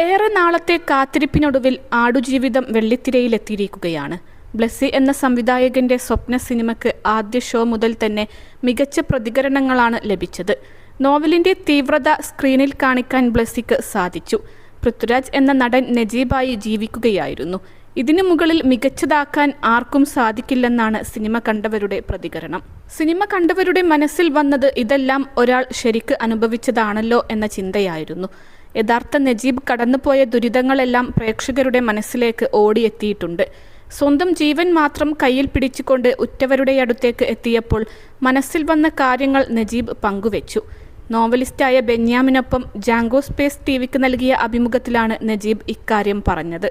ഏറെ നാളത്തെ കാത്തിരിപ്പിനൊടുവിൽ ആടുജീവിതം വെള്ളിത്തിരയിലെത്തിയിരിക്കുകയാണ്. ബ്ലെസ്സി എന്ന സംവിധായകന്റെ സ്വപ്ന സിനിമയ്ക്ക് ആദ്യ ഷോ മുതൽ തന്നെ മികച്ച പ്രതികരണങ്ങളാണ് ലഭിച്ചത്. നോവലിന്റെ തീവ്രത സ്ക്രീനിൽ കാണിക്കാൻ ബ്ലെസ്സിക്ക് സാധിച്ചു. പൃഥ്വിരാജ് എന്ന നടൻ നജീബായി ജീവിക്കുകയായിരുന്നു. ഇതിനു മുകളിൽ മികച്ചതാക്കാൻ ആർക്കും സാധിക്കില്ലെന്നാണ് സിനിമ കണ്ടവരുടെ പ്രതികരണം. സിനിമ കണ്ടവരുടെ മനസ്സിൽ വന്നത് ഇതെല്ലാം ഒരാൾ ശരിക്ക് അനുഭവിച്ചതാണല്ലോ എന്ന ചിന്തയായിരുന്നു. യഥാർത്ഥ നജീബ് കടന്നുപോയ ദുരിതങ്ങളെല്ലാം പ്രേക്ഷകരുടെ മനസ്സിലേക്ക് ഓടിയെത്തിയിട്ടുണ്ട്. സ്വന്തം ജീവൻ മാത്രം കയ്യിൽ പിടിച്ചുകൊണ്ട് ഉറ്റവരുടെ അടുത്തേക്ക് എത്തിയപ്പോൾ മനസ്സിൽ വന്ന കാര്യങ്ങൾ നജീബ് പങ്കുവച്ചു. നോവലിസ്റ്റായ ബെന്യാമിനൊപ്പം ജാങ്കോ സ്പേസ് ടി വിക്ക് നൽകിയ അഭിമുഖത്തിലാണ് നജീബ് ഇക്കാര്യം പറഞ്ഞത്.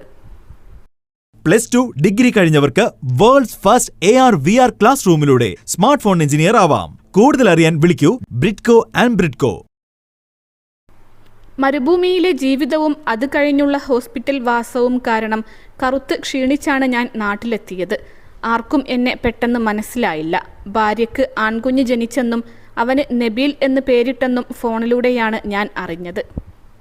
Plus two degree കഴിഞ്ഞവർക്ക് world's first A R V R class റൂമിലൂടെ smart phone engineer ആവാം. കൂടുതൽ അറിയാൻ വിളിക്കൂ ബ്രിഡ്കോ ആൻഡ് ബ്രിഡ്കോ. മരുഭൂമിയിലെ ജീവിതവും അത് കഴിഞ്ഞുള്ള ഹോസ്പിറ്റൽ വാസവും കാരണം കറുത്ത് ക്ഷീണിച്ചാണ് ഞാൻ നാട്ടിലെത്തിയത്. ആർക്കും എന്നെ പെട്ടെന്ന് മനസ്സിലായില്ല. ഭാര്യയ്ക്ക് ആൺകുഞ്ഞ് ജനിച്ചെന്നും അവന് നബീൽ എന്ന് പേരിട്ടെന്നും ഫോണിലൂടെയാണ് ഞാൻ അറിഞ്ഞത്.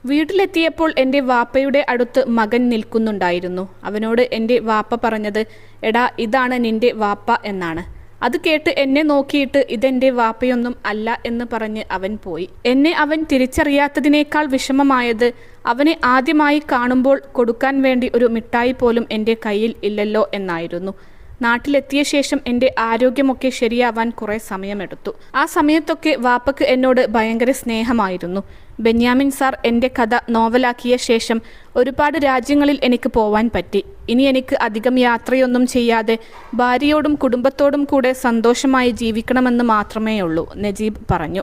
വീട്ടിലെത്തിയപ്പോൾ എന്റെ വാപ്പയുടെ അടുത്ത് മകൻ നിൽക്കുന്നുണ്ടായിരുന്നു. അവനോട് എന്റെ വാപ്പ പറഞ്ഞത് എടാ ഇതാണ് നിന്റെ വാപ്പ എന്നാണ്. അത് കേട്ട് എന്നെ നോക്കിയിട്ട് ഇതെന്റെ വാപ്പയൊന്നും അല്ല എന്ന് പറഞ്ഞ് അവൻ പോയി. എന്നെ അവൻ തിരിച്ചറിയാത്തതിനേക്കാൾ വിഷമമായത് അവനെ ആദ്യമായി കാണുമ്പോൾ കൊടുക്കാൻ വേണ്ടി ഒരു മിഠായി പോലും എന്റെ കയ്യിൽ ഇല്ലല്ലോ എന്നായിരുന്നു. നാട്ടിലെത്തിയ ശേഷം എന്റെ ആരോഗ്യമൊക്കെ ശരിയാവാൻ കുറേ സമയമെടുത്തു. ആ സമയത്തൊക്കെ വാപ്പക്ക് എന്നോട് ഭയങ്കര സ്നേഹമായിരുന്നു. ബെന്യാമിൻ സാർ എന്റെ കഥ നോവലാക്കിയ ശേഷം ഒരുപാട് രാജ്യങ്ങളിൽ എനിക്ക് പോവാൻ പറ്റി. ഇനി എനിക്ക് അധികം യാത്രയൊന്നും ചെയ്യാതെ ഭാര്യയോടും കുടുംബത്തോടും കൂടെ സന്തോഷമായി ജീവിക്കണമെന്ന് മാത്രമേ ഉള്ളൂ നജീബ് പറഞ്ഞു.